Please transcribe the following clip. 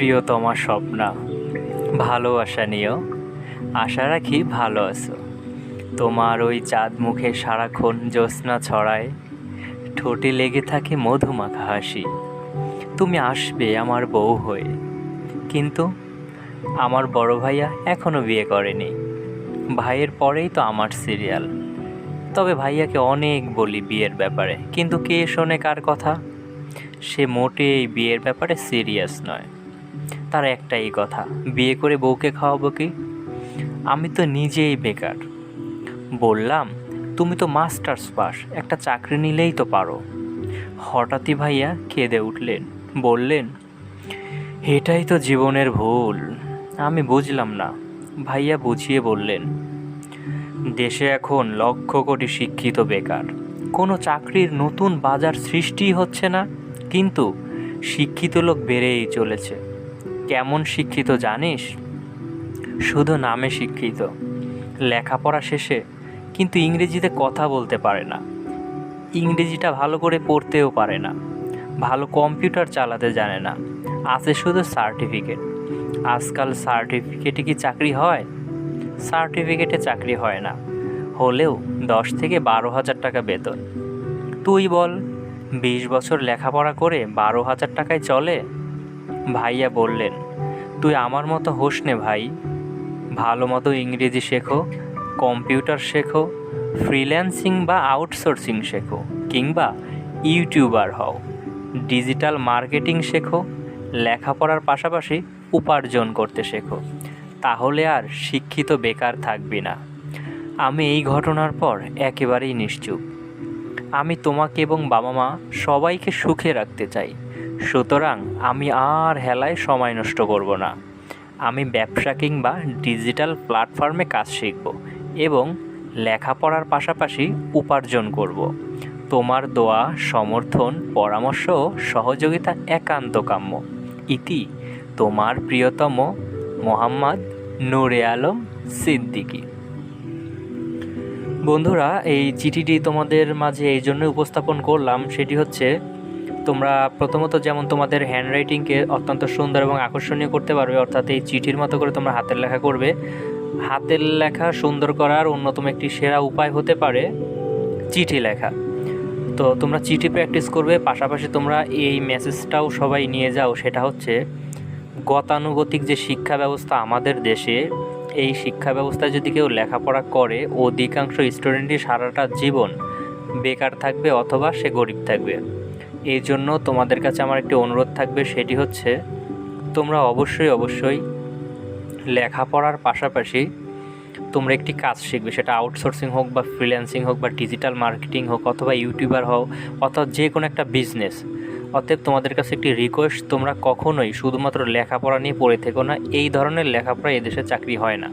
প্রিয়তমা স্বপ্না, ভালোবাসা নিও, আশা রাখি ভালো আছো। তোমার ওই চাঁদ মুখে সারাক্ষণ জ্যোৎস্না ছড়ায়, ঠোঁটে লেগে থাকে মধুমাখা হাসি। তুমি আসবে আমার বউ হয়ে, কিন্তু আমার বড় ভাইয়া এখনও বিয়ে করেনি। ভাইয়ের পরেই তো আমার সিরিয়াল। তবে ভাইয়াকে অনেক বলি বিয়ের ব্যাপারে, কিন্তু কে শোনে কার কথা? সে মোটেই বিয়ের ব্যাপারে সিরিয়াস নয়। তার একটাই কথা, বিয়ে করে বউকে খাওয়াবো কি? আমি তো নিজেই বেকার। বললাম, তুমি তো মাস্টার্স পাস, একটা চাকরি নিলেই তো পারো। হঠাৎই ভাইয়া কেঁদে উঠলেন, বললেন, এটাই তো জীবনের ভুল, আমি বুঝলাম না। ভাইয়া বুঝিয়ে বললেন, দেশে এখন লক্ষ কোটি শিক্ষিত বেকার। কোনো চাকরির নতুন বাজার সৃষ্টি হচ্ছে না, কিন্তু শিক্ষিত লোক বেড়েই চলেছে। কেমন শিক্ষিত জানিস? শুধু নামে শিক্ষিত। লেখাপড়া শেষে কিন্তু ইংরেজিতে কথা বলতে পারে না। ইংরেজিটা ভালো করে পড়তেও পারে না। ভালো কম্পিউটার চালাতে জানে না। আছে শুধু সার্টিফিকেট। আজকাল সার্টিফিকেটে কি চাকরি হয়? সার্টিফিকেটে চাকরি হয় না। হলেও দশ থেকে বারো হাজার টাকা বেতন। তুই বল, বিশ বছর লেখাপড়া করে বারো হাজার টাকায় চলে? ভাইয়া বললেন, তুই আমার মতো হোস নে ভাই। ভালো মতো ইংরেজি শেখো, কম্পিউটার শেখো, ফ্রিল্যান্সিং বা আউটসোর্সিং শেখো কিংবা ইউটিউবার হও। ডিজিটাল মার্কেটিং শেখো, লেখাপড়ার পাশাপাশি উপার্জন করতে শেখো। তাহলে আর শিক্ষিত বেকার থাকবি না। আমি এই ঘটনার পর একেবারেই নিশ্চুপ। আমি তোমাকে এবং বাবা মা সবাইকে সুখে রাখতে চাই। সুতরাং আমি আর হেলায় সময় নষ্ট করব না। আমি ব্যবসা কিংবা ডিজিটাল প্ল্যাটফর্মে কাজ শিখব এবং লেখাপড়ার পাশাপাশি উপার্জন করব। তোমার দোয়া, সমর্থন, পরামর্শ ও সহযোগিতা একান্ত কাম্য। ইতি তোমার প্রিয়তম মোহাম্মদ নূরে আলম সিদ্দিকী। বন্ধুরা, এই চিঠিটি তোমাদের মাঝে এই জন্য উপস্থাপন করলাম। সেটি হচ্ছে তোমরা প্রথমত যেমন তোমাদের হ্যান্ড রাইটিংকে অত্যন্ত সুন্দর এবং আকর্ষণীয় করতে পারবে, অর্থাৎ এই চিঠির মতো করে তোমরা হাতের লেখা করবে। হাতের লেখা সুন্দর করার অন্যতম একটি সেরা উপায় হতে পারে চিঠি লেখা। তো তোমরা চিঠি প্র্যাকটিস করবে, পাশাপাশি তোমরা এই মেসেজটাও সবাই নিয়ে যাও, সেটা হচ্ছে গতানুগতিক যে শিক্ষা ব্যবস্থা আমাদের দেশে, এই শিক্ষা ব্যবস্থায় যদি কেউ লেখাপড়া করে, অধিকাংশ স্টুডেন্টই সারাটা জীবন বেকার থাকবে অথবা সে গরিব থাকবে। এই জন্য তোমাদের কাছে আমার একটি অনুরোধ থাকবে, সেটি হচ্ছে তোমরা অবশ্যই অবশ্যই লেখাপড়ার পাশাপাশি তোমরা একটি কাজ শিখবে, সেটা আউটসোর্সিং হোক বা ফ্রিল্যান্সিং হোক বা ডিজিটাল মার্কেটিং হোক অথবা ইউটিউবার হোক অথবা যে কোনো একটা বিজনেস অতএব তোমাদের কাছে একটি রিকোয়েস্ট তোমরা কখনোই শুধুমাত্র লেখাপড়া নিয়ে পড়ে থেকো না, এই ধরনের লেখাপড়া এদেশে চাকরি হয় না।